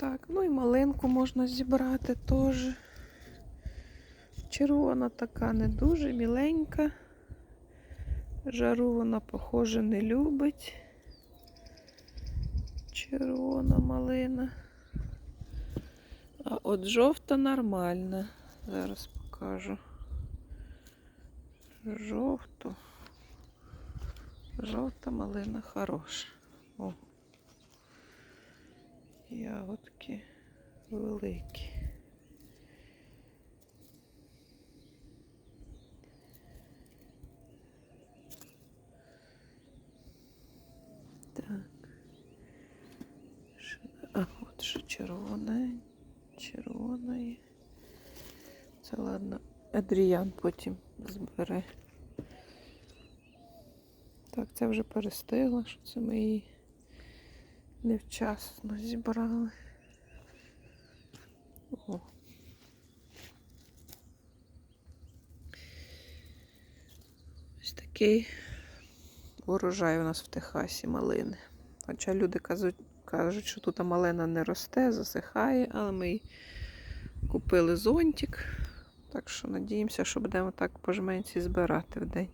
Так, ну і малинку можна зібрати теж. Червона така не дуже міленька. Жару вона, похоже, не любить. Червона малина. А от жовта нормальна. Зараз покажу. Жовту. Жовта малина хороша. О. Ягодки великі. Так. А, от ще червоне. Червона. Це ладно. Адріян потім збере. Так, це вже перестигла, що це ми її невчасно зібрали. О. Ось такий урожай у нас в Техасі малини. Хоча люди кажуть, кажуть, що тут малина не росте, засихає, але ми купили зонтик. Так що надіємося, що будемо так по жменці збирати в день.